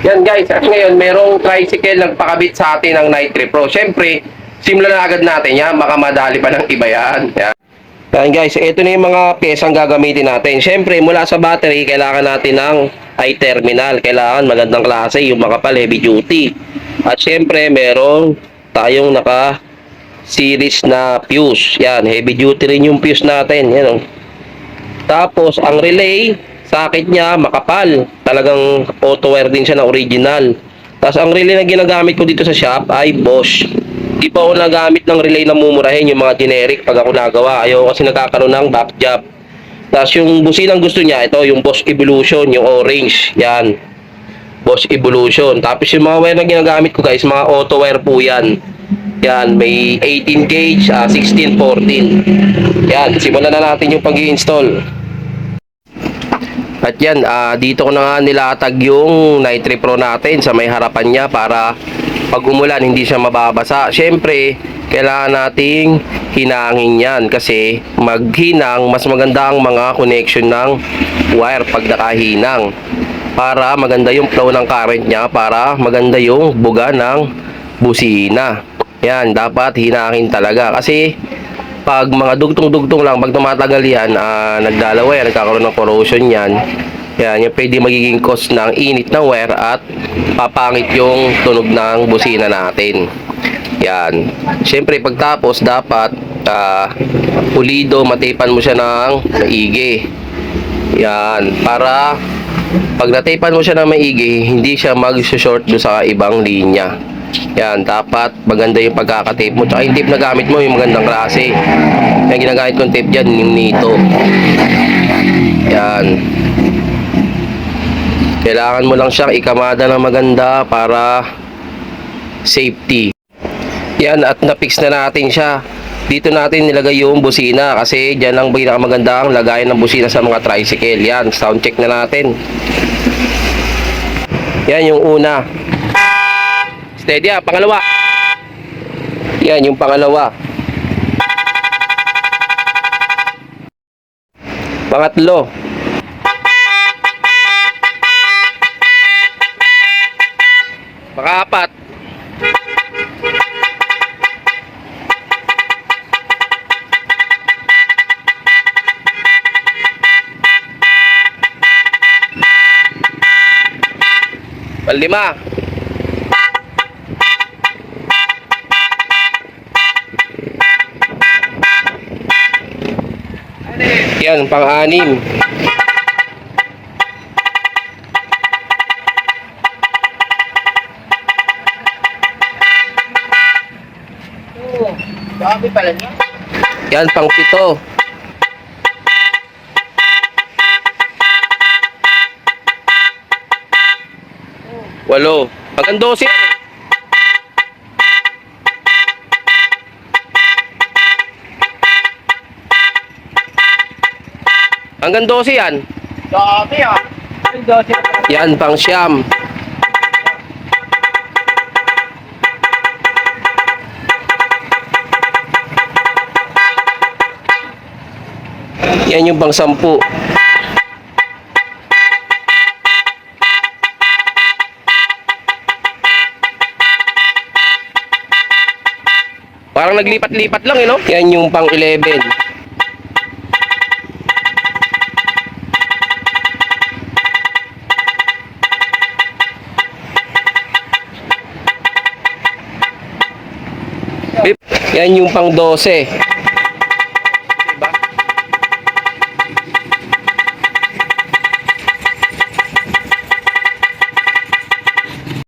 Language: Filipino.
Yan guys, at ngayon merong tricycle nagpakabit sa atin ng Nitri Pro. Siyempre, simulan na agad natin yan, baka madali pa ng iba yan. Yan. Yan guys, ito na yung mga pyesang gagamitin natin. Siyempre, mula sa battery, kailangan natin ng i-terminal. Kailangan magandang klase, yung makapal heavy duty. At siyempre, merong tayong naka series na fuse. Yan, heavy duty rin yung fuse natin. Yan oh. Tapos, ang relay, sakit niya, makapal. Talagang auto wire din siya na original. Tapos, ang relay na ginagamit ko dito sa shop ay Bosch. Di pa ako nagamit ng relay na mumurahin yung mga generic pag ako nagawa. Ayaw kasi nagkakaroon ng back job. Tapos, yung businang gusto niya, ito, yung Bosch Evolution, yung orange. Yan. Bosch Evolution. Tapos, yung mga wire na ginagamit ko guys, mga auto wire po yan. Yan, may 18 gauge, ah, 16, 14. Yan, simulan na natin yung pag install At yan, ah, dito ko na nga nilatag yung Nitri Pro natin sa may harapan niya para pag umulan hindi siya mababasa. Siyempre, kailangan nating hinangin yan kasi maghinang, mas maganda ang mga connection ng wire pag nakahinang para maganda yung flow ng current niya para maganda yung buga ng busina. Yan, dapat hinangin talaga kasi pag mga dugtong-dugtong lang, pag tumatagal yan, ah, nagdalawa yan, nagkakaroon ng corrosion yan. Yan, yung pwede magiging cause ng init ng wire at papangit yung tunog ng busina natin. Yan. Siyempre, pagtapos, dapat ah, pulido, matipan mo siya ng maigi. Yan. Para pag natipan mo siya ng maigi, hindi siya mag-short do sa ibang linya. Yan, dapat maganda yung pagkakatape mo. Tsaka yung tape na gamit mo, yung magandang klase. Yung ginagamit kong tape dyan, yung nito. Yan. Kailangan mo lang siyang ikamada ng maganda para safety. Yan, at na-fix na natin siya. Dito natin nilagay yung busina kasi dyan ang pinakamagandang lagayan ng busina sa mga tricycle. Yan, sound check na natin. Yan yung una. Steady ah, pangalawa. Yan yung pangalawa. Pangatlo. Pangapat. Panlima. Yan, pang-anim. Grabe pala niya. Yan, pang-pito. Walo. Hanggang 12 yan eh. Hanggang 12 yan. Grabe ah. Yan, pang siyam. Yan yung pang sampu. Parang naglipat-lipat lang, eh, no? Yan yung pang 11. Yan yung pang 12.